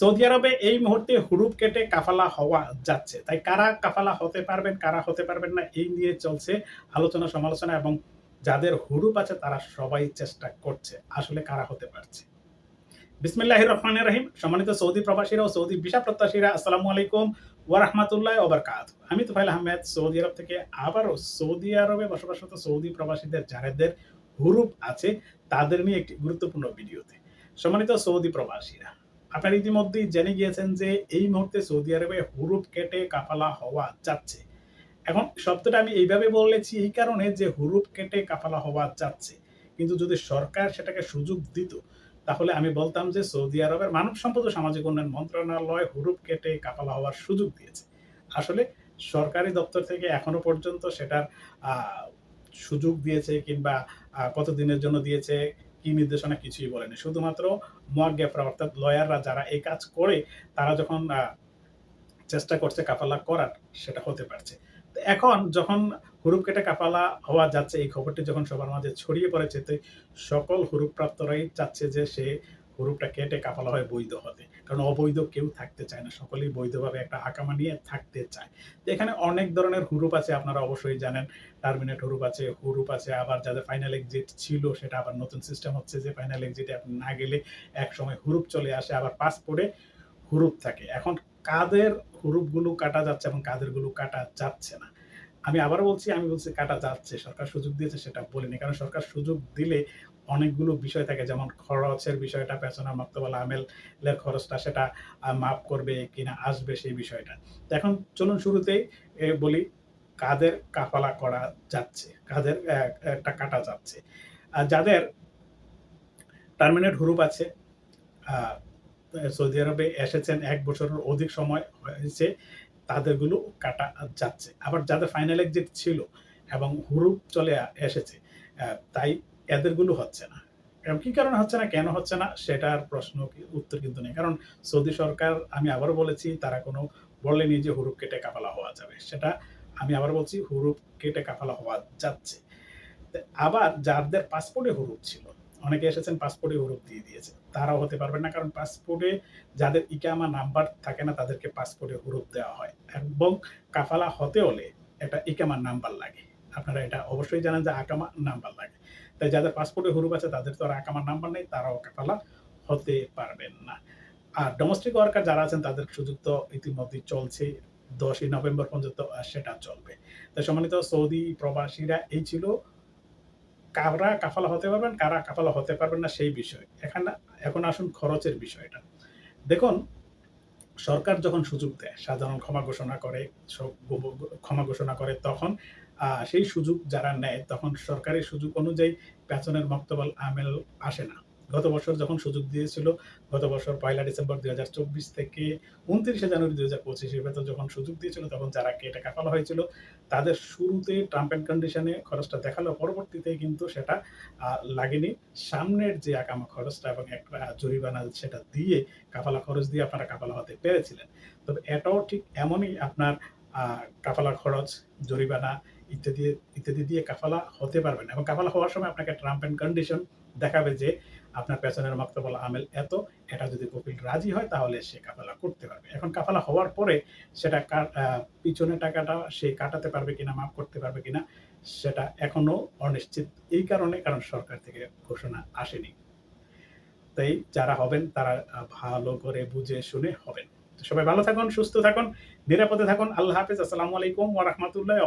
Saudi আরবে এই মুহূর্তে হুরুপ কেটে কাফালা হওয়া যাচ্ছে। তাই কারা কাফালা হতে পারবেন, কারা হতে পারবেন না, এই নিয়ে চলছে আলোচনা সমালোচনা এবং যাদের হুরুপ আছে তারা সবাই চেষ্টা করছে আসলে কারা হতে পারছে। বিসমিল্লাহ রহমান রহিম। সম্মানিত সৌদি প্রবাসীরা ও সৌদি ভিসা প্রত্যাশীরা, আসসালামু আলাইকুম ওয়া রাহমাতুল্লাহ ওবারকাত আমি তুফাইল আহমেদ, সৌদি আরব থেকে আবারও সৌদি আরবে বসবাসরত সৌদি প্রবাসীদের যাদের হুরুপ আছে, তাদের নিয়ে একটি গুরুত্বপূর্ণ ভিডিওতে। সম্মানিত সৌদি প্রবাসীরা আপনারা ইতিমধ্যেই জেনে গিয়েছেন যে এই মুহূর্তে সৌদি আরবে হুরুপ কেটে কাফালা হওয়া যাচ্ছে। এখন শব্দটা আমি এইভাবে বলেছি এই কারণে যে হুরুপ কেটে কাফালা হওয়া যাচ্ছে। কিন্তু যদি সরকার সেটাকে সুযোগ দিত, তাহলে আমি বলতাম যে সৌদি আরবের মানব সম্পদ ও সামাজিক উন্নয়ন মন্ত্রণালয় হুরুপ কেটে কাফালা হওয়ার সুযোগ দিয়েছে। আসলে সরকারি দপ্তর থেকে এখনও পর্যন্ত সেটার সুযোগ দিয়েছে কিংবা কতদিনের জন্য দিয়েছে কি নির্দেশনা কিছুই বলেনি। শুধুমাত্র মোয়াগ্গেফরা অর্থাৎ লয়াররা যারা এই কাজ করে, তারা যখন চেষ্টা করছে কাফালা করার, সেটা হতে পারছে। এখন যখন হুরুপ কেটে কাফালা হওয়া যাচ্ছে, এই খবরটি যখন সবার মাঝে ছড়িয়ে পড়েছে, তো সকল হুরুপ প্রাপ্তরাই চাচ্ছে যে সে হুরুপটা কেটে কাফালা হয় বৈধ হতে কারণ অবৈধ কেউ থাকতে চায় না। সকলেই বৈধভাবে একটা আকামা নিয়ে থাকতে চায়। তো এখানে অনেক ধরনের হুরুপ আছে, আপনারা অবশ্যই জানেন। টার্মিনেট হুরুপ আছে হুরুপ আছে, আবার যাদের ফাইনাল এক্সিট ছিল, সেটা আবার নতুন সিস্টেম হচ্ছে যে ফাইনাল এক্সিটে আপনি না গেলে এক সময় হুরুপ চলে আসে, আবার পাসপোর্টে হুরুপ থাকে। এখন কাদের হুরুপগুলো কাটা যাচ্ছে এবং কাদেরগুলো কাটা যাচ্ছে না? আমি আবার বলছি, আমি বলছি কাটা যাচ্ছে। সরকার সুযোগ দিয়েছে, সেটা বলিনি। কারণ সরকার সুযোগ দিলে অনেকগুলো বিষয় থাকে, যেমন খরচের বিষয়টা, পেছনের মক্তবাল আমেলের খরচটা, সেটা মাফ করবে কিনা, আসবে সেই বিষয়টা। এখন চলুন শুরুতেই বলি কাদের কাফালা করা যাচ্ছে, কাদের একটা কাটা যাচ্ছে। যাদের টার্মিনেট হুরুপ আছে সৌদি আরবে এসেছেন, এক বছরের অধিক সময় হয়েছে, তাদেরগুলো কাটা যাচ্ছে। আবার যাদের ফাইনাল এক্সিট ছিল এবং হুরুপ চলে এসেছে তাই এদেরগুলো হচ্ছে না। কি কারণে হচ্ছে না, কেন হচ্ছে না, সেটার প্রশ্ন উত্তর কিন্তু নেই। কারণ সৌদি সরকার, আমি আবারও বলেছি, তারা কোনো বলেনি যে হুরুপ কেটে কাফালা হওয়া যাবে। সেটা আমি আবার বলছি, হুরুপ কেটে কাফালা হওয়া যাচ্ছে। আবার যাদের পাসপোর্টে হুরুপ ছিল, অনেকে এসেছেন পাসপোর্টে হুরুপ দিয়ে দিয়েছে, তারাও হতে পারবেন না, কারণ পাসপোর্টে যাদের ইকামা নাম্বার থাকে না, তাদেরকে পাসপোর্টে হুরুপ দেওয়া হয়। এবং কাফালা হতে হলে একটা ইকামার নাম্বার লাগে। আপনারা এটা অবশ্যই জানেন যে আকামা নাম্বার লাগে। তাই যাদের পাসপোর্টে হুরুপ আছে, তাদের তো আর আকামার নাম্বার নেই, তারাও কাফালা হতে পারবেন না। আর ডোমেস্টিক ওয়ার্কার যারা আছেন, তাদের সুযোগ তো ইতিমধ্যেই চলছে। দশই নভেম্বর পর্যন্ত সেটা চলবে। তাই সম্মানিত সৌদি প্রবাসীরা, এই ছিল কারা কাফালা হতে পারবেন, কারা কাফালা হতে পারবেন না, সেই বিষয়। এখানে এখন আসুন খরচের বিষয়টা। দেখুন, সরকার যখন সুযোগ দেয়, সাধারণ ক্ষমা ঘোষণা করে ক্ষমা ঘোষণা করে, তখন সেই সুযোগ যারা নেয়, তখন সরকারি সুযোগ অনুযায়ী পেছনের মক্তবল আমেল আসে না। গত বছর যখন সুযোগ দিয়েছিল, গত বছর পয়লা ডিসেম্বর দুই হাজার চব্বিশ থেকে উনত্রিশে জানুয়ারি দুই হাজার পঁচিশের ভেতর যখন সুযোগ দিয়েছিল, তখন যারা কেটে কাফালা হয়েছিল, তাদের শুরুতে ট্রাম্প অ্যান্ড কন্ডিশনে খরচটা দেখাল পরবর্তীতে কিন্তু সেটা লাগেনি। সামনের যে আকামা খরচটা এবং একটা জরিমানা সেটা দিয়ে কাফালা খরচ দিয়ে আপনারা কাফালা হতে পেরেছিলেন। তবে এটাও ঠিক এমনই আপনার কাফালা খরচ, জরিমানা ইত্যাদি ইত্যাদি দিয়ে কাফালা হতে পারবেন এবং কাফালা হওয়ার সময় আপনাকে ট্রাম্প অ্যান্ড কন্ডিশন দেখাবে যে আপনার পেছনের মক্তবল আমেল এত, এটা যদি কপিল রাজি হয় তাহলে সে কাফালা করতে পারবে। এখন কাফালা হওয়ার পরে সেটা পিছনে টাকাটা সে কাটাতে পারবে কিনা, মাফ করতে পারবে কিনা, সেটা এখনও অনিশ্চিত এই কারণে, কারণ সরকার থেকে ঘোষণা আসেনি। তাই যারা হবেন তারা ভালো করে বুঝে শুনে হবেন। সবাই ভালো থাকুন, সুস্থ থাকুন, নিরাপদে থাকুন। আল্লাহ হাফিজ। আসসালামু আলাইকুম ওয়া রাহমাতুল্লাহি